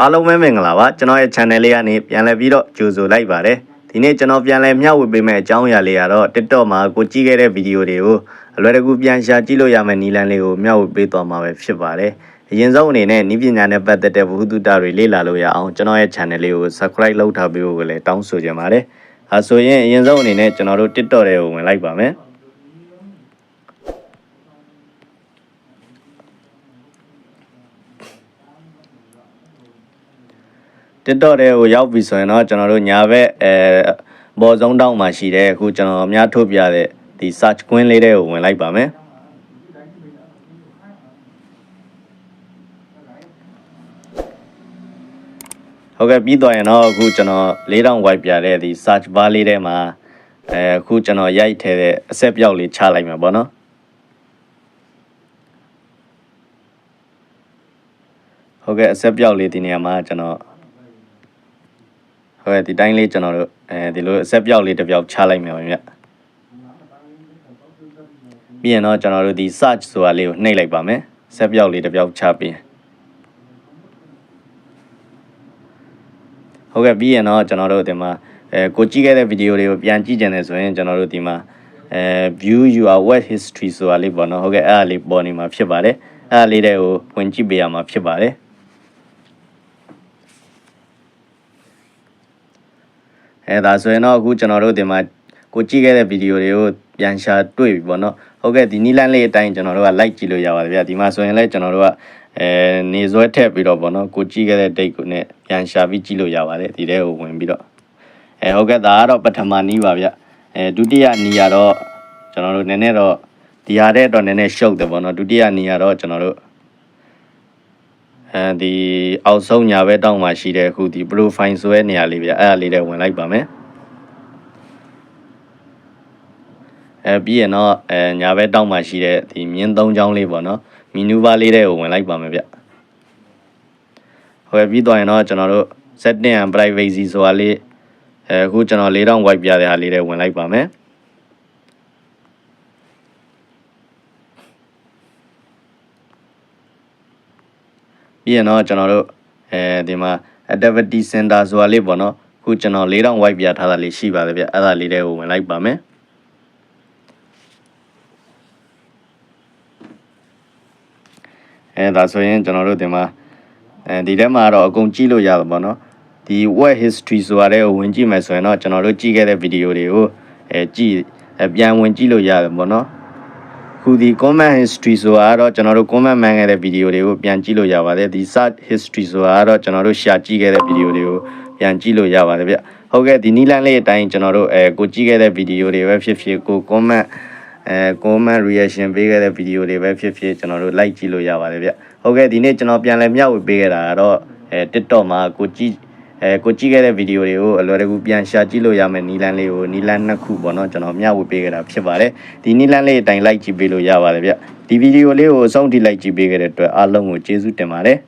အားလုံးပဲမင်္ဂလာပါကျွန်တော်ရဲ့ channel လေးကနေပြန်လည်ပြီးတော့ကြိုဆိုလိုက်ပါတယ်ဒီနေ့ကျွန်တော်ပြန်လည်မျှဝေပေးမယ့်အကြောင်းအရာလေးကတော့ TikTok မှာကိုကြည့်ခဲ့တဲ့ဗီဒီယိုတွေကိုအလွယ်တကူပြန်ရှာကြည့်လို့ရမယ့်နည်းလမ်းလေးကိုမျှဝေပေးသွားမှာပဲဖြစ်ပါတယ်အရင်ဆုံးအနေနဲ့ဤပညာနဲ့ပတ်သက်တဲ့ဘ ഹു တုတတွေလေ့လာလို့ရအောင်ကျွန်တော်ရဲ့ channel လေးကို subscribe လုပ်ထားပေးဖို့ကိုလည်းတောင်းဆိုချင်ပါတယ်အဲဆိုရင်အရင်ဆုံးအနေနဲ့ကျွန်တော်တို့ TikTok တွေကိုဝင်လိုက်ပါမယ် TikTok တွေကိုရောက်ပြီဆိုရင်တော့ကျွန်တော်တို့ညာဘက်အဲဘော်စုံတောင်းမှာရှိတဲ့အခုကျွန်တော်အများထုတ်ပြတဲ့ဒီ search ကွင်းလေးတွေကိုဝင်လိုက်ပါမယ်ဟုတ်ကဲ့ပြီးတော့ရင်တော့အခုကျွန်တော်4000 white ပြတဲ့ဒီ search bar လေးထဲမှာအဲအခုကျွန်တော်ရိုက်ထဲတဲ့အဆက်ပြောက်လေးချလိုက်မှာပေါ့နော်ဟုတ်ကဲ့အဆက်ပြောက်လေးဒီနေရာမှာကျွန်တော် ဟုတ်ကဲ့ဒီတိုင်းလေးကျွန်တော်တို့အဲဒီလိုအဆက်ပြောက်လေးတစ်ပြောက်ချလိုက်မယ်ဗျမြတ်ပြီးရင်တော့ကျွန်တော်တို့ဒီ search ဆိုတာလေးကိုနှိပ်လိုက်ပါမယ်ဆက်ပြောက်လေးတစ်ပြောက်ချပြီးဟုတ်ကဲ့ပြီးရင်တော့ကျွန်တော်တို့ဒီမှာအဲကိုကြည့်ခဲ့တဲ့ဗီဒီယိုတွေကိုပြန်ကြည့်ကြတယ်ဆိုရင်ကျွန်တော်တို့ဒီမှာအဲ view your web history ဆိုတာလေးပေါ့နော်ဟုတ်ကဲ့အဲ့ဒါလေးပေါ်နေမှာဖြစ်ပါတယ်အဲ့ဒါလေးတွေကိုဝင်ကြည့်ပေးရမှာဖြစ်ပါတယ် အဲဒါဆိုရင်တော့အခုကျွန်တော်တို့ဒီမှာကိုကြည့်ခဲ့တဲ့ဗီဒီယိုတွေကိုပြန်ရှာတွေ့ပြီပေါ့နော်ဟုတ်ကဲ့ဒီနီလန်းလေးအတိုင်းကျွန်တော်တို့က like ကြည့်လို့ရပါတယ်ဗျာဒီမှာဆိုရင်လည်းကျွန်တော်တို့ကအဲနေဆွဲထည့်ပြီးတော့ပေါ့နော်ကိုကြည့်ခဲ့တဲ့ date ကိုနဲ့ပြန်ရှာပြီးကြည့်လို့ရပါတယ်ဒီထဲကိုဝင်ပြီးတော့အဲဟုတ်ကဲ့ဒါကတော့ပထမနီးပါဗျအဲဒုတိယနီးရတော့ကျွန်တော်တို့နည်းနည်းတော့ဒီဟာတဲ့တော့နည်းနည်းရှုပ်တယ်ပေါ့နော်ဒုတိယနီးရတော့ကျွန်တော်တို့ အဲဒီအောက်ဆုံးညာဘက်တောင်းမှာရှိတဲ့အခုဒီ profile ဆိုတဲ့နေရာလေးဗျအဲ့ဒါလေးတွေဝင်လိုက်ပါမယ်အဲပြီးရင်တော့အဲညာဘက်တောင်းမှာရှိတဲ့ဒီမြင်းသုံးချောင်းလေးပေါ့နော်မီနူဘာလေးတွေကိုဝင်လိုက်ပါမယ်ဗျဟုတ်ကဲ့ပြီးတော့ရင်တော့ကျွန်တော်တို့ setting and privacy ဆိုတာလေးအဲအခုကျွန်တော်4000 white ပြတဲ့ဟာလေးတွေဝင်လိုက်ပါမယ် ပြီးရင်တော့ကျွန်တော်တို့အဲဒီမှာ activity center ဆိုတာလေးပေါ့နော်အခုကျွန်တော်4000 white ပြထားတာလေးရှိပါတယ်ဗျအဲ့ဒါလေးတွေကိုဝင်လိုက်ပါမယ်အဲဒါဆိုရင်ကျွန်တော်တို့ဒီမှာအဲဒီထဲမှာတော့အကုန်ကြည့်လို့ရတယ်ပေါ့နော်ဒီ web history ဆိုတာလေးကိုဝင်ကြည့်မယ်ဆိုရင်တော့ကျွန်တော်တို့ကြည့်ခဲ့တဲ့ဗီဒီယိုတွေကိုအဲကြည့်အဲပြန်ဝင်ကြည့်လို့ရတယ်ပေါ့နော် ခုဒီ comment history ဆိုတာကတော့ကျွန်တော်တို့ comment မှန်ခဲ့တဲ့ဗီဒီယိုတွေကိုပြန်ကြည့်လို့ရပါတယ်ဒီ search history ဆိုတာကတော့ကျွန်တော်တို့ share ကြည့်ခဲ့တဲ့ဗီဒီယိုတွေကိုပြန်ကြည့်လို့ရပါတယ်ဗျဟုတ်ကဲ့ဒီနီလန်းလေးအတိုင်းကျွန်တော်တို့အဲကိုကြည့်ခဲ့တဲ့ဗီဒီယိုတွေပဲဖြစ်ဖြစ်ကို comment အဲ comment reaction ပေးခဲ့တဲ့ဗီဒီယိုတွေပဲဖြစ်ဖြစ်ကျွန်တော်တို့ like ကြည့်လို့ရပါတယ်ဗျဟုတ်ကဲ့ဒီနေ့ကျွန်တော်ပြန်လည်မျှဝေပေးခဲ့တာကတော့အဲ TikTok မှာကိုကြည့် အဲကိုကြည့်ခဲ့တဲ့ဗီဒီယိုတွေကိုအလွယ်တကူပြန်ရှာကြည့်လို့ရမယ်နီလန်းလေးကိုနီလန်းနှစ်ခုပေါ့နော်ကျွန်တော်မျှဝေပေးခဲ့တာဖြစ်ပါတယ်ဒီနီလန်းလေးအတိုင်း like ကြည့်ပေးလို့ရပါတယ်ဗျဒီဗီဒီယိုလေးကိုအဆုံးထိ like ကြည့်ပေးခဲ့တဲ့အတွက်အားလုံးကိုကျေးဇူးတင်ပါတယ်